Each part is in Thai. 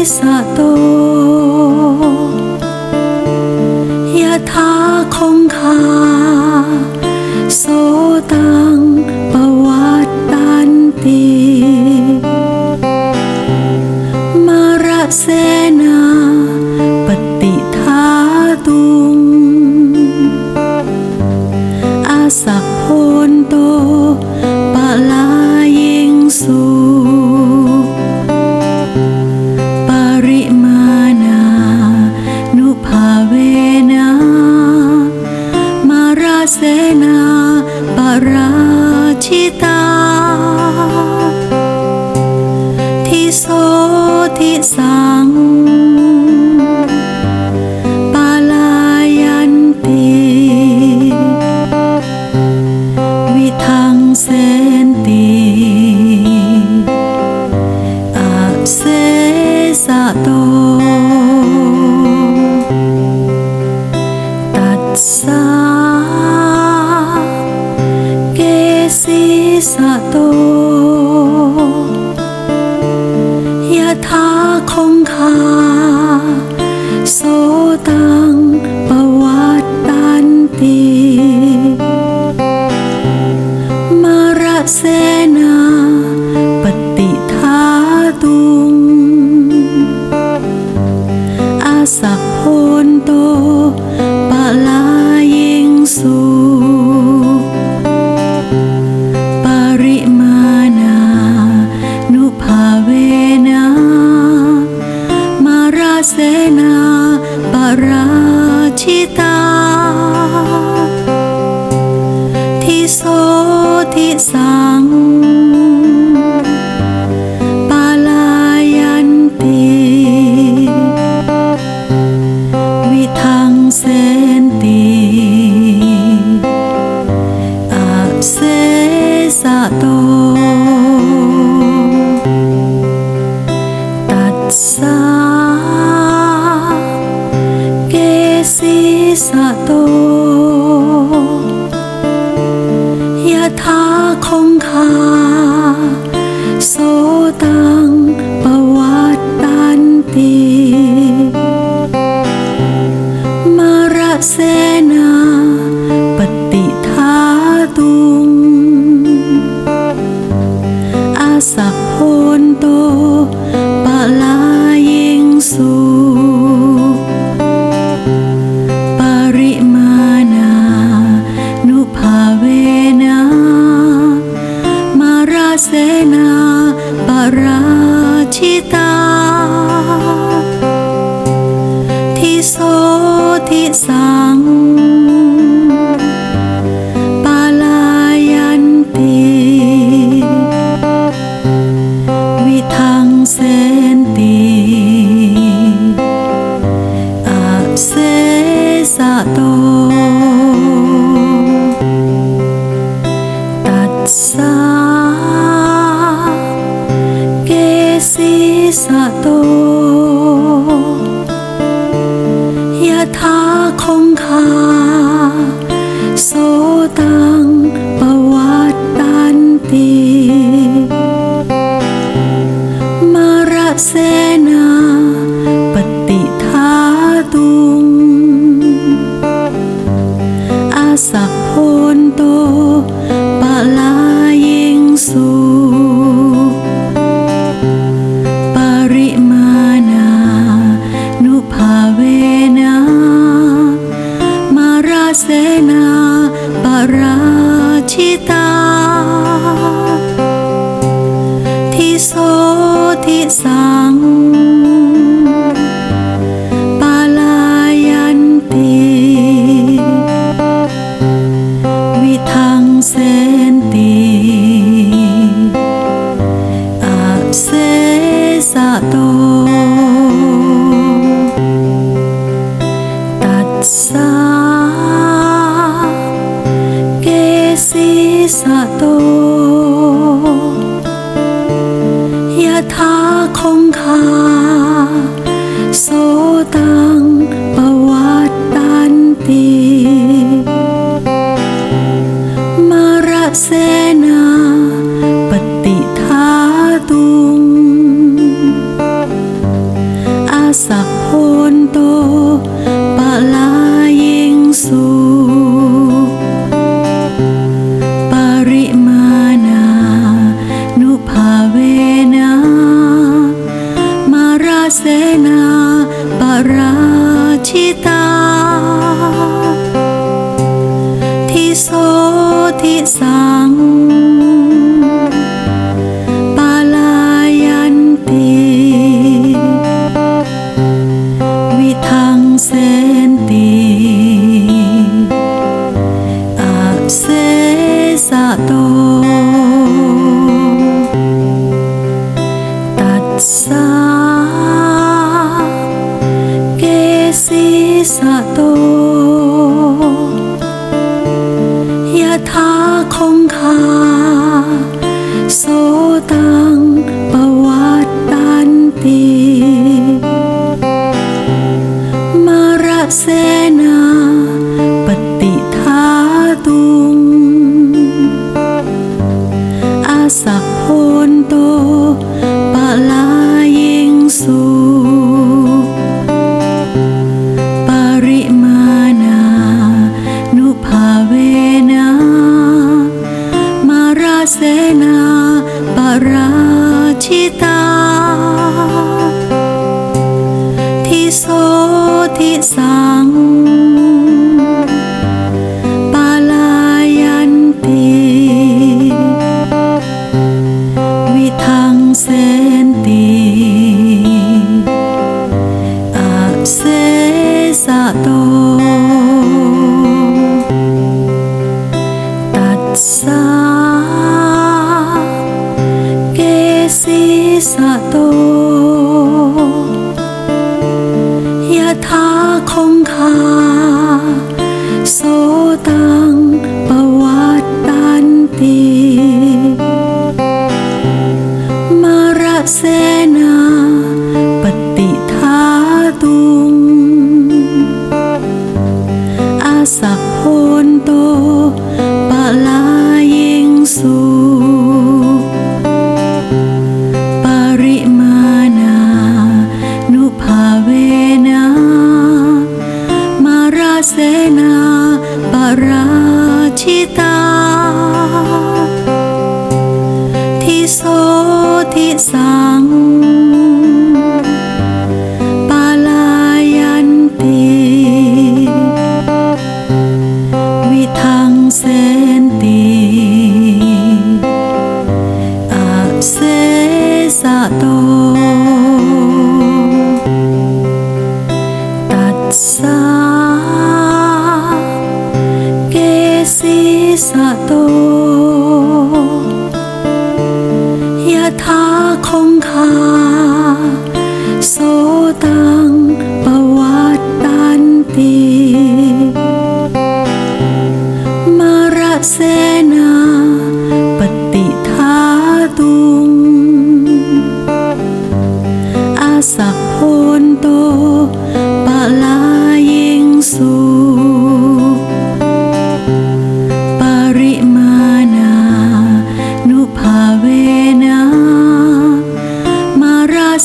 一刹多 so thị sang palayan pi vi thang sen ti a se sa to tat sa ke si sa to สัพโพนโตปะลายิงสูปริมานานุภาเวนามาราเสนาปราชิตา ทิโสทิสัง สาเกสิสะโตยะทาคงคาโสตังปวัตตันติมาระเสนาปฏิทาตู thị sang palayan pi vi thang sen pi a se sa to tat sa ke si sa to So. so thị sáng palayanti vi thang sen ti. A se dạ sa to tat sa ke si dạ sa to นาปฏิทาตุง อาสักพนโตปะลายิงสูปริมาณานุภาเวนา มาราเสนาปราชิตาทิโสทิสัง สะโตยะทาคงคา โสตังปวัตตันตีมาระเสนา นาปราชิตาทิโสทิสังปาลายันตีวิทังเสนตีอาเสสะโต xa เสนาปราชิตา ทิโสทิสังปาลายันติวิทังเสนติอาเสสะโต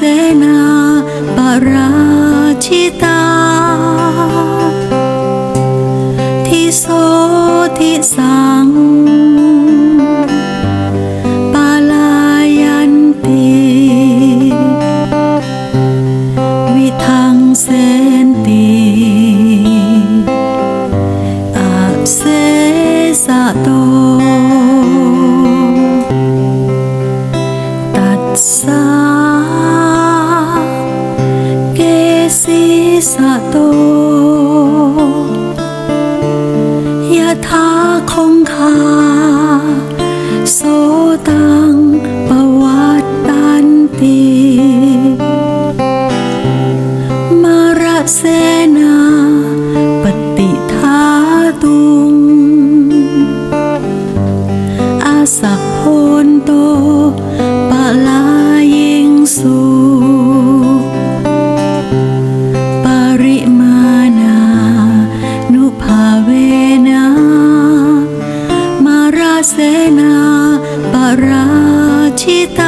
เสนาปราชิตาที่โสทิสา সাতো เวนามาราเสนาปราชิตา